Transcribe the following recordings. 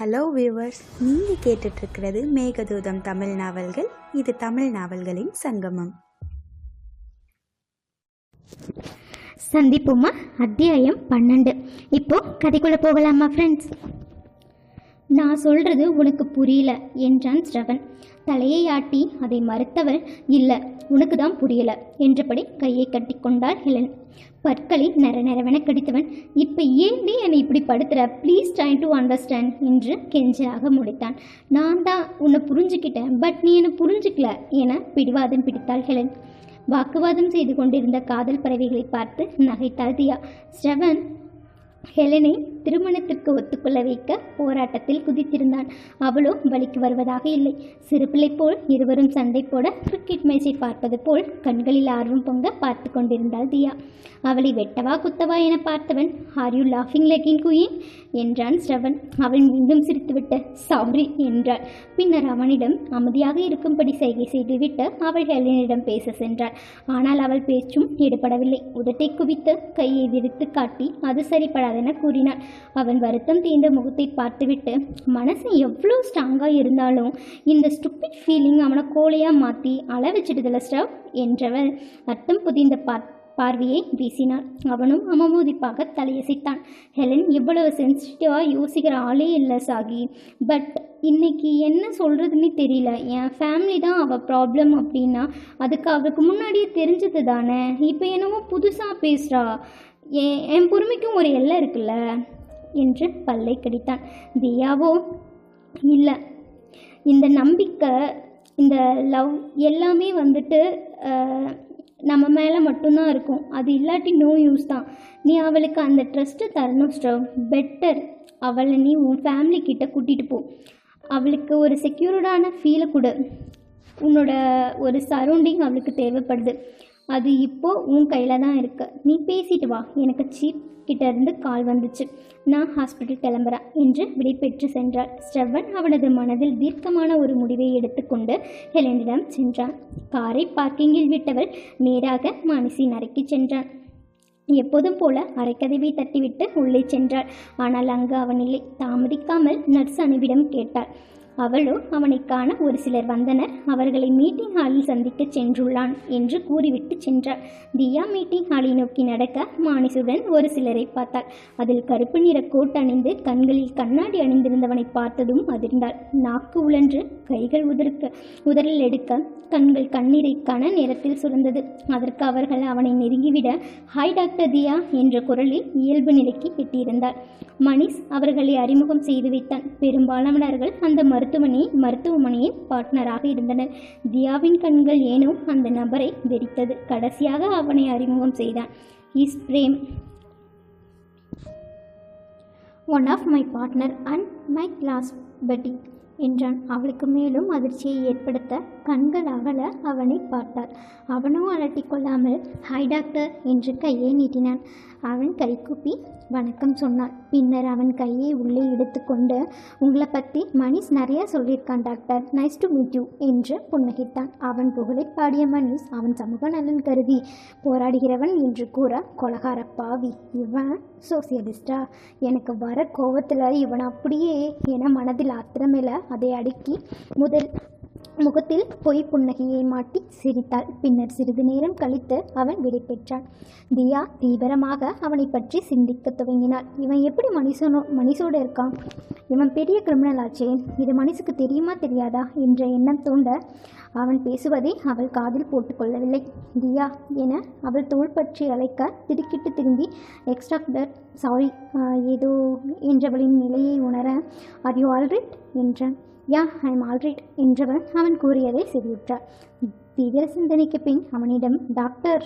Hello viewers நீங்கள் கேட்டுட்ருக்கிறது மேகதூதம் தமிழ் நாவல்கள். இது தமிழ் நாவல்களின் சங்கமம். சந்திப்போமா? அத்தியாயம் பன்னெண்டு. இப்போ கதைக்குள்ளே போகலாமா ஃப்ரெண்ட்ஸ் நான் சொல்றது உனக்கு புரியல என்றான் ஸ்ரவன் தலையை ஆட்டி அதை மறுத்தவள் இல்லை உனக்கு தான் புரியல என்றபடி கையை கட்டி கொண்டாள் ஹெலன். பற்களை நர நரவென கடித்தவன் இப்போ ஏன்டி என்னை இப்படி படுத்துற? ப்ளீஸ் ட்ரை டு அண்டர்ஸ்டாண்ட் என்று கெஞ்சாக முடித்தான். நான் தான் உன்னை புரிஞ்சுக்கிட்டேன் பட் நீ என்னை புரிஞ்சுக்கல என பிடிவாதம் பிடித்தாள் ஹெலன். வாக்குவாதம் செய்து கொண்டிருந்த காதல் பறவைகளை பார்த்து நகைத்தாள் தியா. ஸ்ரவன் ஹெலனை திருமணத்திற்கு ஒத்துக்கொள்ள வைக்க போராட்டத்தில் குதித்திருந்தான். அவளோ வழிக்கு வருவதாக இல்லை. சிறுபிள்ளை போல் இருவரும் சண்டை போட கிரிக்கெட் மேட்சை பார்ப்பது போல் கண்களில் ஆர்வம் பொங்க பார்த்து கொண்டிருந்தாள் தியா. அவளை வெட்டவா குத்தவா என பார்த்தவன் ஆர் யூ லாஃபிங் லெக்கின் குயின் என்றான் ஸ்ரவன். அவள் மீண்டும் சிரித்துவிட்டு சாரி என்றாள். பின்னர் அவனிடம் அமைதியாக இருக்கும்படி செய்கை செய்துவிட்டு அவள் ஹெலனிடம் பேச சென்றாள். ஆனால் அவள் பேச்சும் ஈடுபடவில்லை உதட்டை குவித்து கையை விரித்து காட்டி அது என கூறினாள் அவன் வருத்தம் தீர்ந்த முகத்தை பார்த்துவிட்டு மனசு எவ்வளோ ஸ்ட்ராங்காக இருந்தாலும் இந்த ஸ்டுப்பிட் ஃபீலிங் அவனை கோழையாக மாற்றி அள வச்சிடுதல ஸ்டவ் என்றவள் அர்த்தம் புதிந்த பார் பார்வையை வீசினாள். அவனும் அமமோதிப்பாக தலையசைத்தான். ஹெலன் இவ்வளவு சென்சிட்டிவாக யோசிக்கிற ஆளே இல்லை சாகி. பட் இன்னைக்கு என்ன சொல்கிறதுன்னு தெரியல. என் ஃபேமிலி தான் அவள் ப்ராப்ளம் அப்படின்னா அதுக்கு அவளுக்கு முன்னாடியே தெரிஞ்சது தானே இப்போ என்னவோ புதுசாக பேசுகிறா என் என் பொறுமைக்கும் ஒரு எல்லை இருக்குல்ல? என்று பல்லை கடித்தான். தியாவோ? இல்லை. இந்த நம்பிக்கை இந்த லவ் எல்லாமே வந்துட்டு நம்ம மேலே மட்டும்தான் இருக்கும். அது இல்லாட்டி நோ யூஸ் தான். நீ அவளுக்கு அந்த ட்ரஸ்ட்டை தரணும் ஸ்டவ் பெட்டர் அவளை நீ உன் ஃபேமிலி கிட்ட கூட்டிகிட்டு போ. அவளுக்கு ஒரு செக்யூர்டான ஃபீலை கொடு. உன்னோட ஒரு சரௌண்டிங் அவளுக்கு தேவைப்படுது. அது இப்போ உன் கையில் தான் இருக்கு. நீ பேசிட்டு வா. எனக்கு சீப் கிட்ட இருந்து கால் வந்துச்சு. நான் ஹாஸ்பிட்டல் கிளம்புறேன் என்று விடைபெற்று சென்றார் ஸ்டெவன் அவனது மனதில் தீர்க்கமான ஒரு முடிவை எடுத்துக்கொண்டு ஹெலனிடம் சென்றான். காரை பார்க்கிங்கில் விட்டவள் நேராக மானசின் அறைக்கு சென்றான். எப்போதும் போல அரைக்கதவை தட்டிவிட்டு உள்ளே சென்றாள். ஆனால் அங்கு அவன் இல்லை. தாமதிக்காமல் நர்ஸ் அணுவிடம் கேட்டாள். அவளோ அவனை காண ஒரு சிலர் வந்தனர். அவர்களை மீட்டிங் ஹாலில் சந்திக்க சென்றுள்ளான் என்று கூறிவிட்டு சென்றாள் தியா மீட்டிங் ஹாலை நோக்கி நடக்க மானிசுடன் ஒரு சிலரை பார்த்தாள். அதில் கருப்பு நிற கோட் அணிந்து கண்களில் கண்ணாடி அணிந்திருந்தவனை பார்த்ததும் அதிர்ந்தாள். நாக்கு உழன்று கைகள் உதற்க உதறல் எடுக்க கண்கள் கண்ணீரை கன நேரத்தில் சுரந்தது. அதற்கு அவர்கள் அவனை நெருங்கிவிட ஹாய் டாக்டர் தியா என்ற குரலில் இயல்பு நிலைக்கு எட்டியிருந்தார். மணிஷ் அவர்களை அறிமுகம் செய்து வைத்தான். பெரும்பாலானவர்கள் அந்த மரு மருத்துவமனை மருத்துவமனையின் பார்ட்னராக இருந்தனர். தியாவின் கண்கள் ஏனோ அந்த நபரை வெறித்தது. கடைசியாக அவனை அறிமுகம் செய்தான். Is Prem one of my partner and my class buddy என்றான். அவளுக்கு மேலும் அதிர்ச்சியை ஏற்படுத்த கண்கள் அகல அவனை பார்த்தாள். அவனோ அலட்டிக் கொள்ளாமல் ஹாய் டாக்டர் என்று கையை நீட்டினான். அவன் கைகூப்பி வணக்கம் சொன்னான் பின்னர் அவன் கையை உள்ளே எடுத்துக்கொண்டு உங்களை பற்றி மணிஷ் நிறையா சொல்லியிருக்கான் doctor. Nice to meet you என்று புன்னகித்தான். அவன் புகழை பாடிய மணிஷ் அவன் சமூக நலன் கருதி போராடுகிறவன் என்று கூற கொலகார பாவி இவன் சோசியலிஸ்டா. எனக்கு வர கோவத்தில் இவன் அப்படியே என மனதில் ஆத்திரமில்ல அதை அடுக்கி முதல் முகத்தில் பொய் புன்னகையை மாட்டி சிரித்தாள். பின்னர் சிறிது நேரம் கழித்து அவன் விடை பெற்றான். தியா தீவிரமாக அவனை பற்றி சிந்திக்க துவங்கினாள். இவன் எப்படி மனுஷனோ மனுஷோடு இருக்கான்? இவன் பெரிய கிரிமினல் ஆச்சே. இது மனுஷுக்கு தெரியுமா தெரியாதா? என்ற எண்ணம் தூண்ட அவன் பேசுவதை அவள் காதில் போட்டுக்கொள்ளவில்லை தியா என அவள் தோள் பற்றி அழைக்க திடுக்கிட்டு திரும்பி எக்ஸ்ட்ராக்டர் சாரி ஏதோ என்றவளின் நிலையை உணர ஆர் யூ ஆல்ரைட் என்றான். யா ஐ எம் ஆல்ரைட் என்றவன் அவன் கூறியதை செவியுற்றார். தீவிர சிந்தனைக்கு பின் அவனிடம் டாக்டர்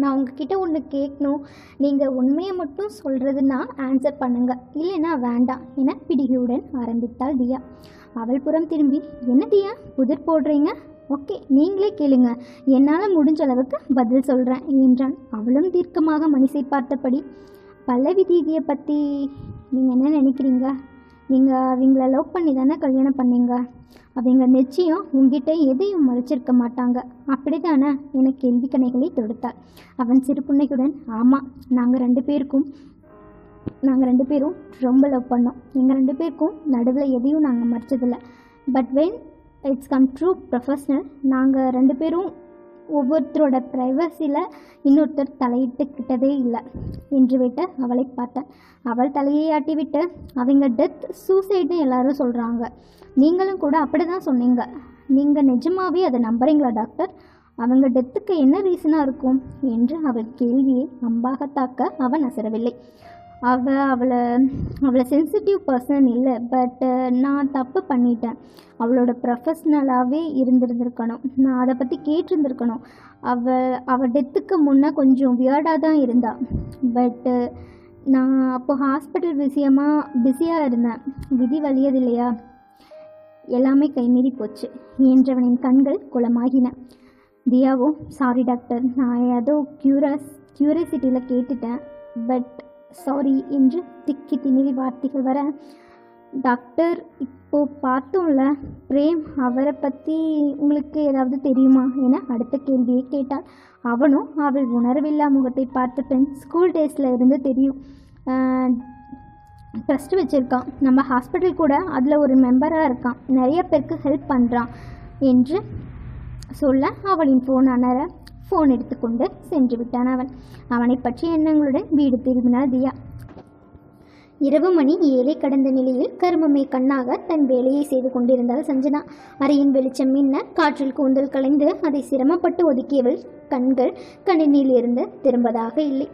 நான் உங்ககிட்ட ஒன்று கேட்கணும். நீங்கள் உண்மையை மட்டும் சொல்கிறதுனா ஆன்சர் பண்ணுங்க. இல்லைன்னா வேண்டாம் என பிடிகையுடன் ஆரம்பித்தாள் தியா. அவள் புறம் திரும்பி என்ன தியா புதிர் போடுறீங்க? ஓகே நீங்களே கேளுங்க. என்னால் முடிஞ்ச அளவுக்கு பதில் சொல்கிறேன் என்றான். அவளும் தீர்க்கமாக மனசை பார்த்தபடி பல்லவி தீதியை பற்றி நீங்கள் என்ன நினைக்கிறீங்க? நீங்கள் அவங்கள லவ் பண்ணி தானே கல்யாணம் பண்ணீங்க? அவங்க நிச்சயம் உங்ககிட்ட எதையும் மறைச்சிருக்க மாட்டாங்க. அப்படி தானே என கேள்வி கணைகளை தொடுத்தாள். அவன் சிறுபுன்னையுடன் ஆமாம் நாங்கள் ரெண்டு பேருக்கும் நாங்கள் ரெண்டு பேரும் ரொம்ப லவ் பண்ணோம். எங்கள் ரெண்டு பேருக்கும் நடுவில் எதையும் நாங்கள் மறைச்சதில்லை. But when it's come to professional நாங்கள் ரெண்டு பேரும் ஒவ்வொருத்தரோட ப்ரைவசியில் இன்னொருத்தர் தலையிட்டுக்கிட்டதே இல்லை. என்று விட்டு அவளை பார்த்தேன். அவள் தலையை ஆட்டி விட்டு அவங்க டெத் சூசைட்னு எல்லாரும் சொல்கிறாங்க நீங்களும் கூட அப்படி தான் சொன்னீங்க. நீங்கள் நிஜமாவே அதை நம்புறீங்களா டாக்டர் அவங்க டெத்துக்கு என்ன ரீசனாக இருக்கும்? என்று அவள் கேள்வியை அம்பாக தாக்க அவன் அசரவில்லை. அவள் அவளை அவளை சென்சிட்டிவ் பர்சன் இல்லை பட் நான் தப்பு பண்ணிட்டேன். அவளோட ப்ரொஃபஷ்னலாகவே இருந்திருந்திருக்கணும். நான் அதை பற்றி கேட்டிருந்திருக்கணும். அவள் அவள் டெத்துக்கு முன்னே கொஞ்சம் வியர்டாக தான் இருந்தாள் பட்டு நான் அப்போ ஹாஸ்பிட்டல் விஷயமாக பிஸியாக இருந்தேன். விதி வலியது இல்லையா எல்லாமே கைமீறி போச்சு. என்றவனின் கண்கள் குளமாகின. தியாவோ சாரி டாக்டர் நான் ஏதோ க்யூரஸ் க்யூரியாசிட்டியில் கேட்டுட்டேன். பட் சாரி என்று திக்கி திணறி வார்த்தைகள் வர டாக்டர் இப்போ பார்த்தோம்ல பிரேம் அவரை பற்றி உங்களுக்கு ஏதாவது தெரியுமா என அடுத்த கேள்வியை கேட்டாள் அவனும் அவள் உணர்வில்லா முகத்தை பார்த்த பெண் ஸ்கூல் டேஸில் இருந்து தெரியும். ட்ரஸ்ட் வச்சுருக்கான். நம்ம ஹாஸ்பிட்டல் கூட அதில் ஒரு மெம்பராக இருக்கான். நிறைய பேருக்கு ஹெல்ப் பண்ணுறான் என்று சொல்ல அவளின் ஃபோன் அனர ஃபோன் எடுத்துக்கொண்டு சென்று விட்டான் அவன். அவனை பற்றிய எண்ணங்களுடன் வீடு திரும்பினாள் தியா. இரவு மணி ஏழை கடந்த நிலையில் கருமமே கண்ணாக தன் வேலையை செய்து கொண்டிருந்தாள் சஞ்சனா. அறையின் வெளிச்சம் மின்ன காற்றில் கூந்தல் கலைந்து அதை சிரமப்பட்டு ஒதுக்கியவள் கண்கள் கணினியிலிருந்து திரும்பதாக இல்லை.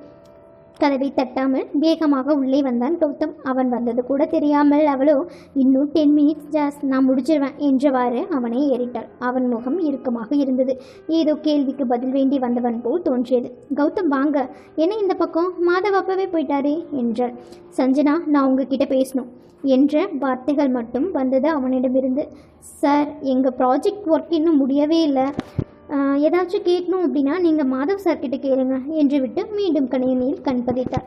கதவை தட்டாமல் வேகமாக உள்ளே வந்தான் கௌதம். அவன் வந்தது கூட தெரியாமல் அவளோ இன்னும் டென் மினிட்ஸ் ஜாஸ் நான் முடிச்சிருவேன் என்றவாறு அவனை ஏறிட்டாள். அவன் முகம் இறுக்கமாக இருந்தது. ஏதோ கேள்விக்கு பதில் வேண்டி வந்தவன் போல் தோன்றியது. கௌதம் வாங்க. என்ன இந்த பக்கம்? மாதவ் அப்பவே போயிட்டாரே என்றாள். சஞ்சனா நான் உங்ககிட்ட பேசணும் என்ற வார்த்தைகள் மட்டும் வந்தது அவனிடமிருந்து. சார் எங்கள் ப்ராஜெக்ட் ஒர்க் இன்னும் முடியவே இல்லை. ஏதாச்சும் கேட்கணும் அப்படின்னா நீங்கள் மாதவ் சார்கிட்ட கேளுங்க என்று விட்டு மீண்டும் கணினியில் கண்பதித்தார்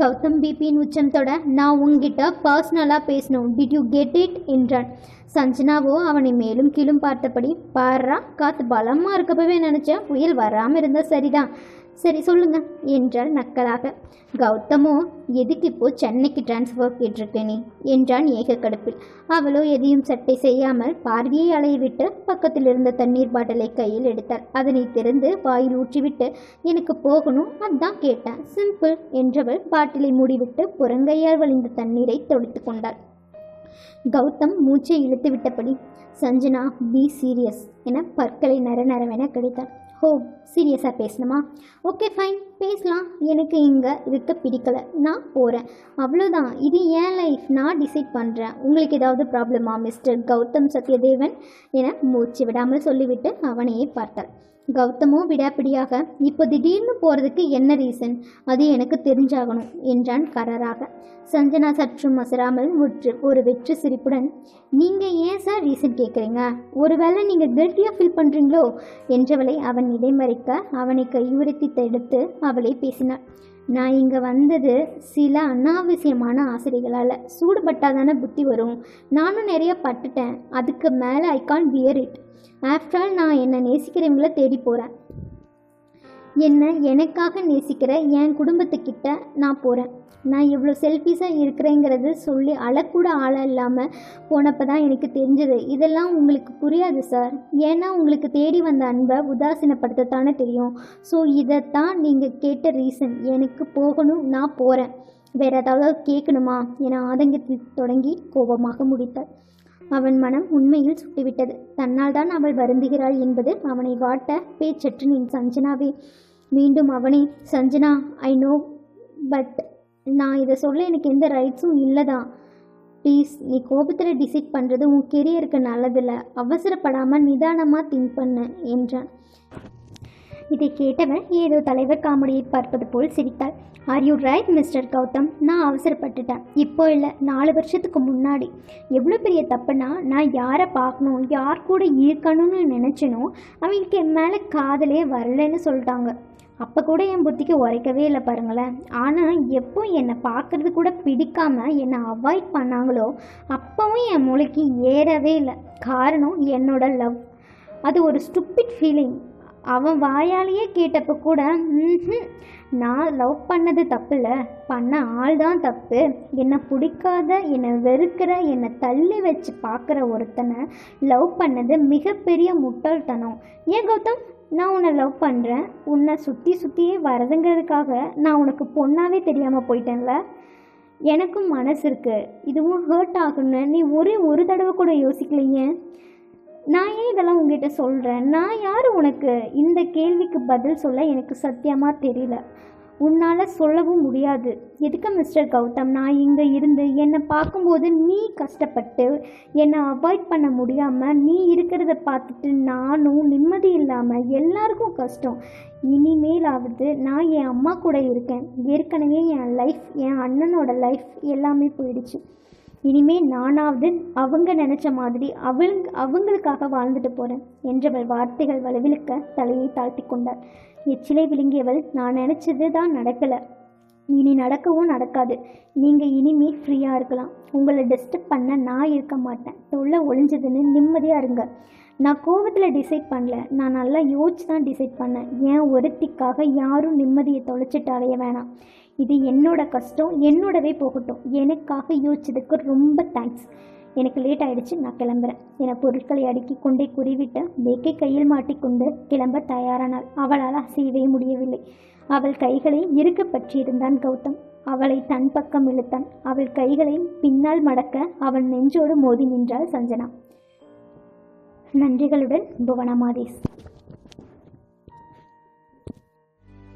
கௌதம் பிபியின் உச்சம் தொட நான் உங்ககிட்ட பர்சனலாக பேசணும். டிட் யூ கெட் இட் என்றான். சஞ்சனாவோ அவனை மேலும் கீழும் பார்த்தபடி பாரா காத்து பலமாக இருக்கப்பவே நினச்சேன். புயல் வராமல் இருந்தால் சரிதான். சரி சொல்லுங்க. என்றாள் நக்கலாக. கௌதமோ எதுக்கு இப்போ சென்னைக்கு டிரான்ஸ்ஃபர் கேட்டிருக்க நீ? என்றான் ஏக கடுப்பில் அவளோ எதையும் சட்டை செய்யாமல் பார்வையை அலையவிட்டு பக்கத்தில் இருந்த தண்ணீர் பாட்டிலை கையில் எடுத்தாள். அதனை திறந்து வாயில் ஊற்றிவிட்டு எனக்கு போகணும் அதான் கேட்டேன். சிம்பிள் என்றவள் பாட்டிலை மூடிவிட்டு புறங்கையால் வழிந்த தண்ணீரை தொடுத்து கொண்டாள். கௌதம் மூச்சை இழுத்து விட்டபடி சஞ்சனா பி சீரியஸ் என பற்களை நர நரவென கிடைத்தாள். ஹோ சீரியஸாக பேசணுமா? ஓகே ஃபைன் பேசலாம். எனக்கு இங்கே இருக்க பிடிக்கல. நான் போகிறேன் அவ்வளோதான் இது ஏன் லைஃப் நான் டிசைட் பண்ணுறேன் உங்களுக்கு ஏதாவது ப்ராப்ளமா மிஸ்டர் கௌதம் சத்யதேவன்? என மூச்சு விடாமல் சொல்லிவிட்டு அவனையே பார்த்தாள் கௌதமோ விடாப்பிடியாக இப்போ திடீர்னு போகிறதுக்கு என்ன ரீசன் அது எனக்கு தெரிஞ்சாகணும் என்றான் கரராக. சஞ்சனா சற்றும் அசராமல் முற்று ஒரு வெற்று சிரிப்புடன் நீங்கள் ஏன் சார் ரீசன் கேட்குறீங்க ஒருவேளை நீங்கள் கில்ட்டியாக ஃபீல் பண்ணுறீங்களோ என்றவளை அவன் இடைமறிக்க அவனை கையுறுத்தி தடுத்து அவளை பேசினாள். நான் இங்கே வந்தது சில அனாவசியமான ஆசிரியர்களால். சூடுபட்டாதானே புத்தி வரும். நானும் நிறைய பட்டுட்டேன். அதுக்கு மேலே I can bear it after all நான் என்னை நேசிக்கிறவங்கள தேடி போகிறேன் என்னை எனக்காக நேசிக்கிற என் குடும்பத்துக்கிட்ட நான் போகிறேன் நான் இவ்வளோ செல்ஃபிஷாக இருக்கிறேங்கிறது சொல்லி அழக்கூட ஆளாக இல்லாமல் போனப்போ தான் எனக்கு தெரிஞ்சது. இதெல்லாம் உங்களுக்கு புரியாது சார் ஏன்னா உங்களுக்கு தேடி வந்த அன்பை உதாசீனப்படுத்தத்தானே தெரியும். ஸோ இதைத்தான் நீங்கள் கேட்ட ரீசன் எனக்கு போகணும் நான் போகிறேன் வேறு ஏதாவது கேட்கணுமா? என ஆதங்கத்தில் தொடங்கி கோபமாக முடித்தார். அவன் மனம் உண்மையில் சுட்டுவிட்டது. தன்னால் தான் அவள் வருந்துகிறாள் என்பது அவனை வாட்ட பேச்சற்று நீ சஞ்சனாவே. மீண்டும் அவனே சஞ்சனா ஐ நோ பட் நான் இதை சொல்ல எனக்கு எந்த ரைட்ஸும் இல்லை தான் ப்ளீஸ் நீ கோபத்தில் டிசைட் பண்ணுறது உன் கெரியருக்கு நல்லதில்லை. அவசரப்படாமல் நிதானமாக திங்க் பண்ணு என்றான். இதை கேட்டவன் ஏதோ தலைவர் காமெடியை பார்ப்பது போல் சிரித்தாள். Are you right mister Gautam? நான் அவசரப்பட்டுட்டேன். இப்போ இல்லை நாலு வருஷத்துக்கு முன்னாடி. எவ்வளோ பெரிய தப்புனா நான் யாரை பார்க்கணும் யார் கூட இருக்கணும்னு நினச்சினோ அவங்களுக்கு என் மேலே காதலே வரலைன்னு சொல்லிட்டாங்க. அப்போ கூட என் புத்திக்கு உரைக்கவே இல்லை பாருங்களேன். ஆனால் எப்போ என்னை பார்க்கறது கூட பிடிக்காம என்னை அவாய்ட் பண்ணாங்களோ அப்போவும் என் மூளைக்கு ஏறவே இல்லை. காரணம் என்னோட லவ் அது ஒரு ஸ்டூப்பிட் ஃபீலிங் அவன் வாயாலேயே கேட்டப்ப கூட நான் லவ் பண்ணது தப்பில்ல. பண்ண ஆள் தான் தப்பு. என்னை பிடிக்காத என்னை வெறுக்கிற என்னை தள்ளி வச்சு பார்க்குற ஒருத்தனை லவ் பண்ணது மிகப்பெரிய முட்டாள்தனம். ஏன் கௌதம்? நான் உன்னை லவ் பண்ணுறேன் உன்னை சுற்றி சுற்றியே வரதுங்கிறதுக்காக நான் உனக்கு பொண்ணாகவே தெரியாமல் போயிட்டேன்ல. எனக்கும் மனசு இருக்குது இதுவும் ஹர்ட் ஆகுன்னு நீ ஒரே ஒரு தடவை கூட யோசிக்கலையே? நான் ஏன் இதெல்லாம் உங்ககிட்ட சொல்கிறேன் நான் யார் உனக்கு இந்த கேள்விக்கு பதில் சொல்ல எனக்கு சத்தியமாக தெரியல. உன்னால் சொல்லவும் முடியாது. எதுக்கு மிஸ்டர் கௌதம்? நான் இங்கே இருந்து என்னை பார்க்கும்போது நீ கஷ்டப்பட்டு என்னை அவாய்ட் பண்ண முடியாமல் நீ இருக்கிறத பார்த்துட்டு நானும் நிம்மதி இல்லாமல் எல்லாருக்கும் கஷ்டம். இனிமேலாவது நான் என் அம்மா கூட இருக்கேன். ஏற்கனவே என் லைஃப் என் அண்ணனோட லைஃப் எல்லாமே போயிடுச்சு. இனிமே நானாவது அவங்க நினச்ச மாதிரி அவங்க அவங்களுக்காக வாழ்ந்துட்டு போகிறேன் என்றவள் வார்த்தைகள் வலுவிழுக்க தலையை தாழ்த்தி கொண்டாள். எச்சிலை விழுங்கியவள் நான் நினச்சது தான் நடக்கலை. இனி நடக்கவும் நடக்காது. நீங்கள் இனிமே ஃப்ரீயாக இருக்கலாம். உங்களை டிஸ்டர்ப் பண்ண நான் இருக்க மாட்டேன். தொல்லை ஒழிஞ்சதுன்னு நிம்மதியாக இருங்க. நான் கோவத்தில் டிசைட் பண்ணல. நான் நல்லா யோசிச்சு தான் டிசைட் பண்ணேன். ஏன் ஒருத்திக்காக யாரும் நிம்மதியை தொலைச்சிட்டு அலைய வேணாம். இது என்னோட கஷ்டம் என்னோடவே போகட்டும். எனக்காக யோசிச்சதுக்கு ரொம்ப தேங்க்ஸ் எனக்கு லேட் ஆயிடுச்சு நான் கிளம்புறேன். என பொருட்களை அடுக்கி கொண்டே குறிவிட்டு பேக்கை கையில் மாட்டிக்கொண்டு கிளம்ப தயாரானாள். அவளால் அசையவே முடியவில்லை. அவள் கைகளை இருக்க பற்றியிருந்தான் கௌதம். அவளை தன் பக்கம் இழுத்தான். அவள் கைகளை பின்னால் மடக்க அவன் நெஞ்சோடு மோதி நின்றாள் சஞ்சனா. நன்றிகளுடன் புவனமாதேஷ்